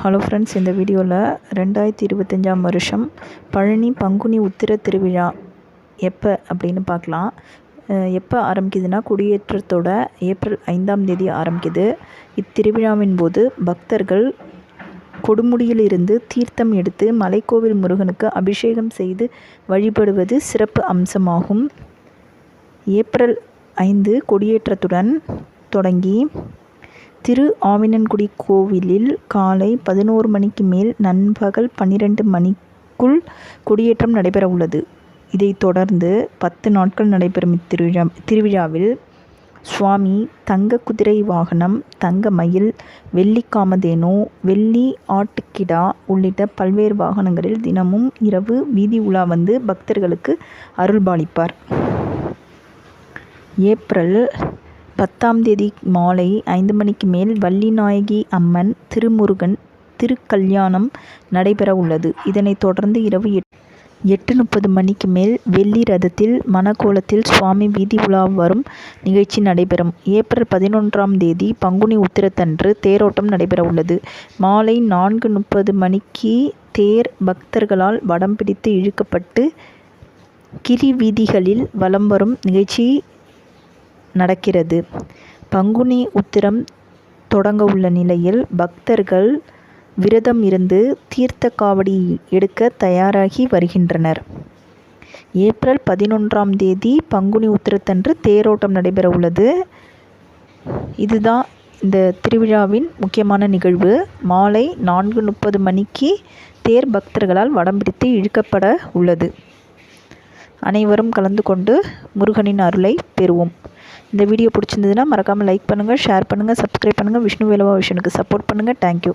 Hello friends இந்த வீடியோவில் ரெண்டாயிரத்தி இருபத்தஞ்சாம் வருஷம் பழனி பங்குனி உத்திர திருவிழா எப்போ அப்படின்னு பார்க்கலாம். எப்போ ஆரம்பிக்குதுன்னா குடியேற்றத்தோட ஏப்ரல் ஐந்தாம் தேதி ஆரம்பிக்குது. இத்திருவிழாவின் போது பக்தர்கள் கொடுமுடியிலிருந்து தீர்த்தம் எடுத்து மலைக்கோவில் முருகனுக்கு அபிஷேகம் செய்து வழிபடுவது சிறப்பு அம்சமாகும். ஏப்ரல் ஐந்து கொடியேற்றத்துடன் தொடங்கி திரு ஆவினன்குடி கோவிலில் காலை பதினோரு மணிக்கு மேல் நண்பகல் பன்னிரெண்டு மணிக்குள் கொடியேற்றம் நடைபெற உள்ளது இதைத் தொடர்ந்து பத்து நாட்கள் நடைபெறும் இத்திருவிழா திருவிழாவில் சுவாமி தங்க குதிரை வாகனம் தங்க மயில் வெள்ளி காமதேனு வெள்ளி ஆட்டுக்கிடா உள்ளிட்ட பல்வேறு வாகனங்களில் தினமும் இரவு வீதி உலா வந்து பக்தர்களுக்கு அருள்பாலிப்பார். ஏப்ரல் பத்தாம் தேதி மாலை ஐந்து மணிக்கு மேல் வள்ளிநாயகி அம்மன் திருமுருகன் திருக்கல்யாணம் நடைபெற உள்ளது. இதனைத் தொடர்ந்து இரவு எட் எட்டு முப்பது மணிக்கு மேல் வெள்ளி ரதத்தில் மணக்கோலத்தில் சுவாமி வீதி உலா வரும் நிகழ்ச்சி நடைபெறும். ஏப்ரல் பதினொன்றாம் தேதி பங்குனி உத்திரத்தன்று தேரோட்டம் நடைபெற உள்ளது. மாலை நான்கு முப்பது மணிக்கு தேர் பக்தர்களால் வடம் பிடித்து இழுக்கப்பட்டு கிரி வீதிகளில் வலம் வரும் நிகழ்ச்சி நடக்கிறது. பங்குனி உத்திரம் தொடங்க உள்ள நிலையில் பக்தர்கள் விரதம் இருந்து தீர்த்த காவடி எடுக்க தயாராகி வருகின்றனர். ஏப்ரல் பதினொன்றாம் தேதி பங்குனி உத்திரத்தன்று தேரோட்டம் நடைபெற உள்ளது. இதுதான் இந்த திருவிழாவின் முக்கியமான நிகழ்வு. மாலை நான்கு முப்பது மணிக்கு தேர் பக்தர்களால் வடம் பிடித்து இழுக்கப்பட உள்ளது. அனைவரும் கலந்து கொண்டு முருகனின் அருளை பெறுவோம். இந்த வீடியோ பிடிச்சிருந்ததுன்னா மறக்காமல் லைக் பண்ணுங்கள் ஷேர் பண்ணுங்கள் சப்ஸ்கிரைப் பண்ணுங்கள் விஷ்ணு வேலவா விஷனுக்கு சப்போர்ட் பண்ணுங்கள் தேங்க்யூ